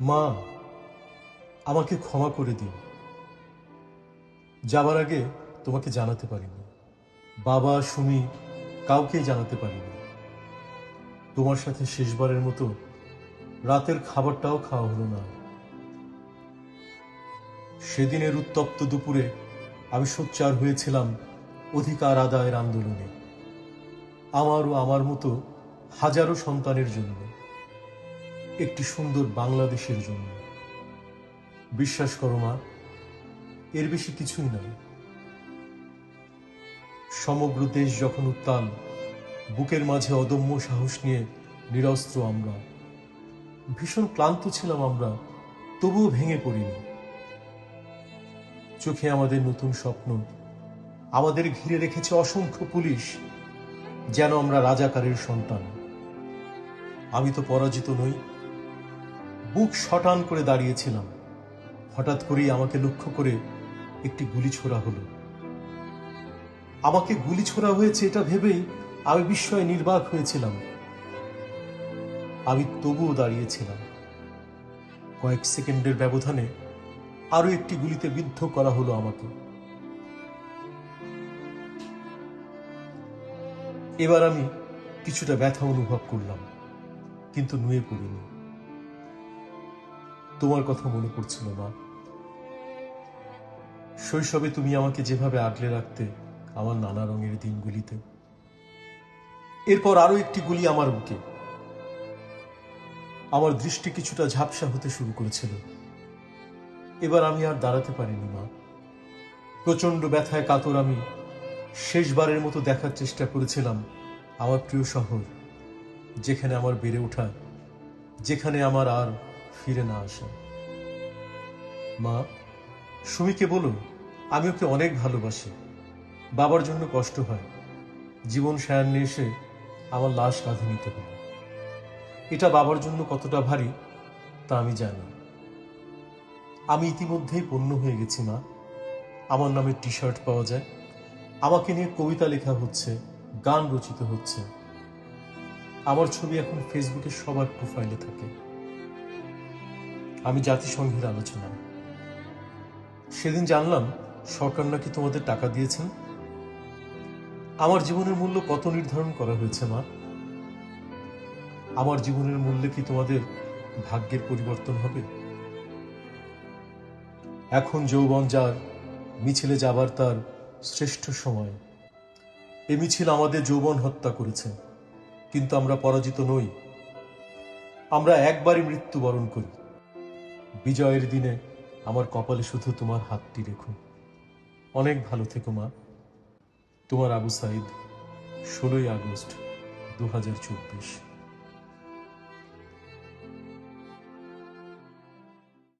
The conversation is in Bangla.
মা, আমাকে ক্ষমা করে দিন যাবার আগে তোমাকে জানাতে পারিনি। বাবা, সুমি, কাউকেই জানাতে পারিনি। তোমার সাথে শেষবারের মতো রাতের খাবারটাও খাওয়া হলো না। সেদিনের উত্তপ্ত দুপুরে আমি সোচ্চার হয়েছিলাম অধিকার আদায়ের আন্দোলনে। আমার ও আমার মতো হাজারো সন্তানের জন্য। একটি সুন্দর বাংলাদেশের জন্য। বিশ্বাস করো মা, এর বেশি কিছুই নয়। সমগ্র দেশ যখন উত্তাল, বুকের মাঝে অদম্য সাহস নিয়ে নিরস্ত্র আমরা। ভীষণ ক্লান্ত ছিলাম আমরা, তবুও ভেঙে পড়িনি। চোখে আমাদের নতুন স্বপ্ন, আমাদের ঘিরে রেখেছে অসংখ্য পুলিশ, যেন আমরা রাজাকারের সন্তান। আমি তো পরাজিত নই বুক শটান করে দাঁড়িয়েছিলাম। হঠাৎ করেই আমাকে লক্ষ্য করে একটি গুলি ছোড়া হলো। আমাকে গুলি ছোড়া হয়েছে এটা ভেবেই আমি বিস্ময়ে নির্বাক হয়েছিলাম। আমি তবুও দাঁড়িয়েছিলাম। কয়েক সেকেন্ডের ব্যবধানে আরও একটি গুলিতে বিদ্ধ করা হলো আমাকে। এবার আমি কিছুটা ব্যথা অনুভব করলাম, কিন্তু নুয়ে পড়িনি। তোমার কথা মনে পড়ছিল মা। শৈশবে তুমি আমাকে যেভাবে আগলে রাখতে আমার নানা রঙের দিনগুলিতে, এরপর আরও একটি গুলি আমার বুকে। আমার দৃষ্টি কিছুটা ঝাপসা হতে শুরু করেছিল। এবার আমি আর দাঁড়াতে পারিনি মা। প্রচণ্ড ব্যথায় কাতর আমি শেষবারের মতো দেখার চেষ্টা করেছিলাম আমার প্রিয় শহর, যেখানে আমার বেড়ে ওঠা, যেখানে আমার আর ফিরে না আসা। মা, সুমিকে বলো আমি ওকে অনেক ভালোবাসি। বাবার জন্য কষ্ট হয়। জীবন সায়ান্নে এসে আমার লাশ কাঁধে নিতে হবে এটা বাবার জন্য কতটা ভারী, তা আমি জানি। আমি ইতিমধ্যেই পণ্য হয়ে গেছি, মা। আমার নামে টি শার্ট পাওয়া যায়। আমাকে নিয়ে কবিতা লেখা হচ্ছে, গান রচিত হচ্ছে। আমার ছবি এখন ফেসবুকে সবার প্রোফাইলে থাকে। আমি জাতিসংঘের আলোচনা। সেদিন জানলাম, সরকার নাকি তোমাদের টাকা দিয়েছেন। আমার জীবনের মূল্য কত নির্ধারণ করা হয়েছে, মা? আমার জীবনের মূল্যে কি তোমাদের ভাগ্যের পরিবর্তন হবে? এখন যৌবন যার, মিছিলে যাবার তার শ্রেষ্ঠ সময়। এ মিছিল আমাদের যৌবন হত্যা করেছে, কিন্তু আমরা পরাজিত নই। আমরা একবারই মৃত্যুবরণ করি। বিজয়ের দিনে আমার কপালে শুধু তোমার হাতটি রেখো। অনেক ভালো থেকো মা। তোমার আবু সাইদ, ষোলোই আগস্ট দু হাজার চব্বিশ।